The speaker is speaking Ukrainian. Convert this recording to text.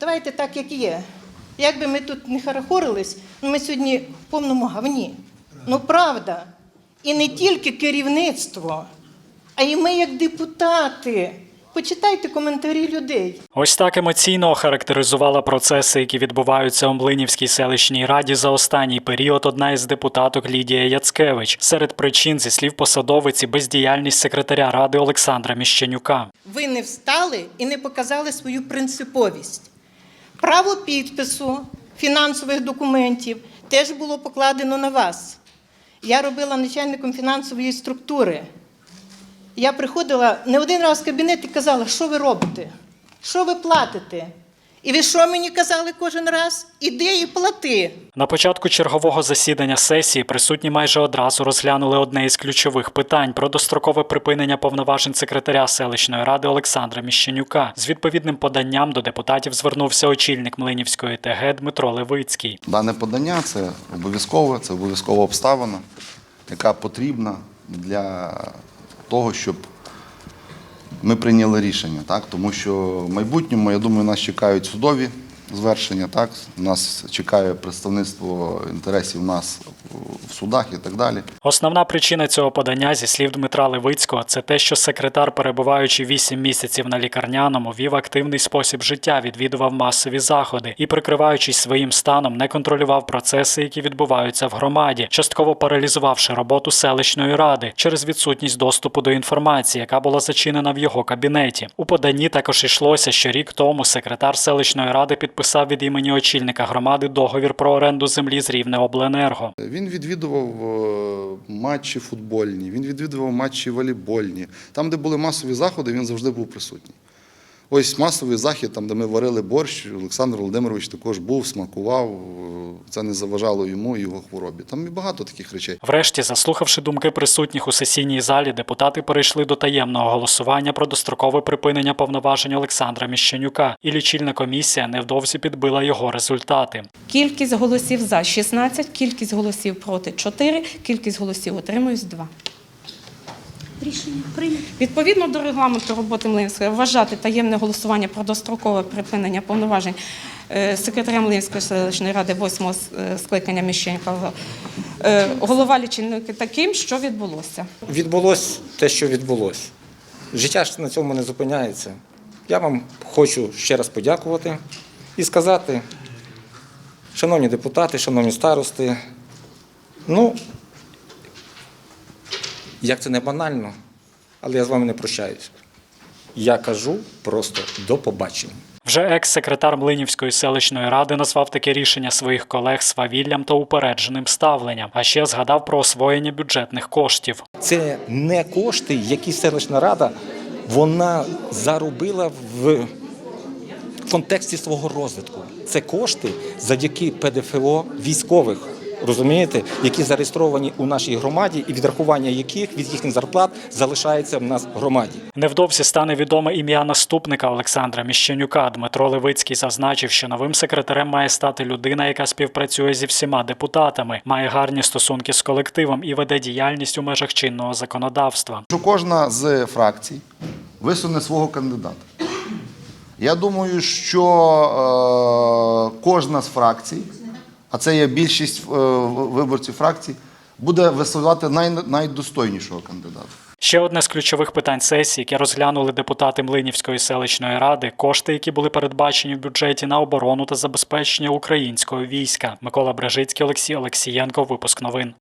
давайте так, як є. Як би ми тут не харахорились, ну ми сьогодні в повному гавні. Ну правда. І не тільки керівництво, а й ми як депутати. Почитайте коментарі людей. Ось так емоційно охарактеризувала процеси, які відбуваються у Млинівській селищній раді за останній період. Одна із депутаток Лідія Яцкевич. Серед причин, зі слів посадовиці, бездіяльність секретаря ради Олександра Міщенюка. Ви не встали і не показали свою принциповість. Право підпису фінансових документів теж було покладено на вас. Я робила начальником фінансової структури. Я приходила не один раз в кабінет і казала, що ви робите, що ви платите. І ви що мені казали кожен раз? Іди і плати. На початку чергового засідання сесії присутні майже одразу розглянули одне із ключових питань про дострокове припинення повноважень секретаря селищної ради Олександра Міщенюка. З відповідним поданням до депутатів звернувся очільник Млинівської ТГ Дмитро Левицький. Дане подання це обов'язкове, це обов'язкова обставина, яка потрібна для того, щоб ми прийняли рішення. Так? Тому що в майбутньому, я думаю, нас чекають судові звершення, так? нас чекає представництво інтересів нас в судах і так далі. Основна причина цього подання, зі слів Дмитра Левицького, це те, що секретар, перебуваючи 8 місяців на лікарняному, вів активний спосіб життя, відвідував масові заходи і, прикриваючись своїм станом, не контролював процеси, які відбуваються в громаді, частково паралізувавши роботу селищної ради через відсутність доступу до інформації, яка була зачинена в його кабінеті. У поданні також йшлося, що рік тому секретар селищної ради підписав від імені очільника громади договір про оренду землі з Рівнеобленерго. Він відвідував е, матчі футбольні, він відвідував матчі волейбольні. Там, де були масові заходи, він завжди був присутній. Ось масовий захід, там, де ми варили борщ, Олександр Володимирович також був, смакував. Це не заважало йому і його хворобі. Там і багато таких речей. Врешті, заслухавши думки присутніх у сесійній залі, депутати перейшли до таємного голосування про дострокове припинення повноважень Олександра Міщенюка, і лічильна комісія невдовзі підбила його результати. Кількість голосів за 16, кількість голосів проти 4, кількість голосів утримуюсь 2. Рішення прийнято. Відповідно до регламенту роботи Млинської вважати таємне голосування про дострокове припинення повноважень е, секретаря Млинської селищної ради 8 скликання Міщенка е, голова лічильники таким, що відбулося. Відбулось те, що відбулось. Життя ж на цьому не зупиняється. Я вам хочу ще раз подякувати і сказати, шановні депутати, шановні старости, ну, як це не банально, але я з вами не прощаюсь. Я кажу просто до побачення. Вже екс-секретар Млинівської селищної ради назвав таке рішення своїх колег свавіллям та упередженим ставленням, а ще згадав про освоєння бюджетних коштів. Це не кошти, які селищна рада вона заробила в контексті свого розвитку. Це кошти завдяки ПДФО військових. Розумієте, які зареєстровані у нашій громаді, і відрахування яких від їхніх зарплат залишається в нас в громаді. Невдовзі стане відоме ім'я наступника Олександра Міщенюка. Дмитро Левицький зазначив, що новим секретарем має стати людина, яка співпрацює зі всіма депутатами, має гарні стосунки з колективом і веде діяльність у межах чинного законодавства. Що кожна з фракцій висуне свого кандидата. Я думаю, що е, кожна з фракцій, а це є більшість е, виборців фракцій, буде висувати най, найдостойнішого кандидата. Ще одне з ключових питань сесії, яке розглянули депутати Млинівської селищної ради, кошти, які були передбачені в бюджеті на оборону та забезпечення українського війська. Микола Бражицький, Олексій Олексієнко. Випуск новин.